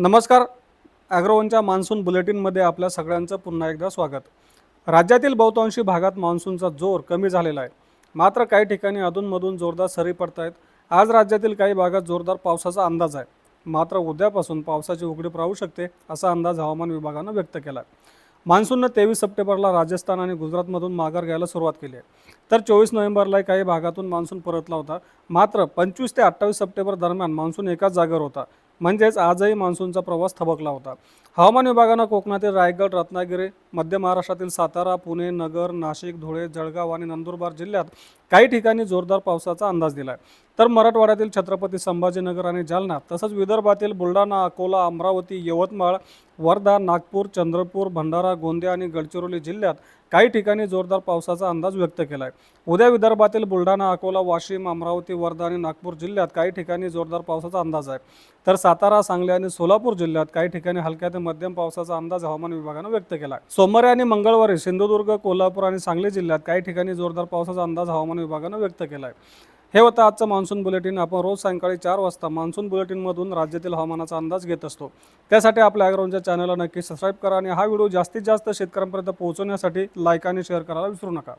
नमस्कार. ॲग्रोवनच्या मान्सून बुलेटिनमध्ये आपल्या सगळ्यांचं पुन्हा एकदा स्वागत. राज्यातील बहुतांशी भागात मान्सूनचा जोर कमी झालेला आहे. मात्र काही ठिकाणी अधूनमधून जोरदार सरी पडत आहेत आज राज्यातील काही भागात जोरदार पावसाचा अंदाज आहे. मात्र उद्यापासून पावसाची उघडीप राहू शकते असा अंदाज हवामान विभागानं व्यक्त केला आहे मान्सूननं तेवीस सप्टेंबरला राजस्थान आणि गुजरातमधून माघार घ्यायला सुरुवात केली आहे. तर चोवीस नोव्हेंबरला काही भागातून मान्सून परतला होता. मात्र पंचवीस ते अठ्ठावीस सप्टेंबर दरम्यान मान्सून एकाच जागेवर होता. म्हणजेच आजही मान्सूनचा प्रवास थबकला होता. हवामान विभागानं कोकणातील रायगड रत्नागिरी मध्य महाराष्ट्रातील सातारा पुणे नगर नाशिक धुळे जळगाव आणि नंदुरबार जिल्ह्यात काही ठिकाणी जोरदार पावसाचा अंदाज दिला आहे तर मराठवाड्यातील छत्रपती संभाजीनगर आणि जालना तसंच विदर्भातील बुलढाणा अकोला अमरावती यवतमाळ वर्धा नागपूर चंद्रपूर भंडारा गोंदिया आणि गडचिरोली जिल्ह्यात काही ठिकाणी जोरदार पावसाचा अंदाज व्यक्त केला आहे उद्या विदर्भातील बुलढाणा अकोला वाशिम अमरावती वर्धा आणि नागपूर जिल्ह्यात काही ठिकाणी जोरदार पावसाचा अंदाज आहे. तर सातारा सांगली आणि सोलापूर जिल्ह्यात काही ठिकाणी हलक्या ते मध्यम पावसाचा अंदाज हवामान विभागानं व्यक्त केला आहे. सोमवारी आणि मंगळवारी सिंधुदुर्ग कोल्हापूर आणि सांगली जिल्ह्यात काही ठिकाणी जोरदार पावसाचा अंदाज हवामान विभागानं व्यक्त केला आहे. हे होतं आजचं मान्सून बुलेटिन. आपण रोज सायंकाळी चार वाजता मान्सून बुलेटिनमधून राज्यातील हवामानाचा अंदाज घेत असतो. त्यासाठी आपल्या ॲग्राऊंडच्या चॅनलला नक्की सबस्क्राईब करा आणि हा व्हिडिओ जास्तीत जास्त शेतकऱ्यांपर्यंत पोहोचवण्यासाठी लाईक आणि शेअर करायला विसरू नका.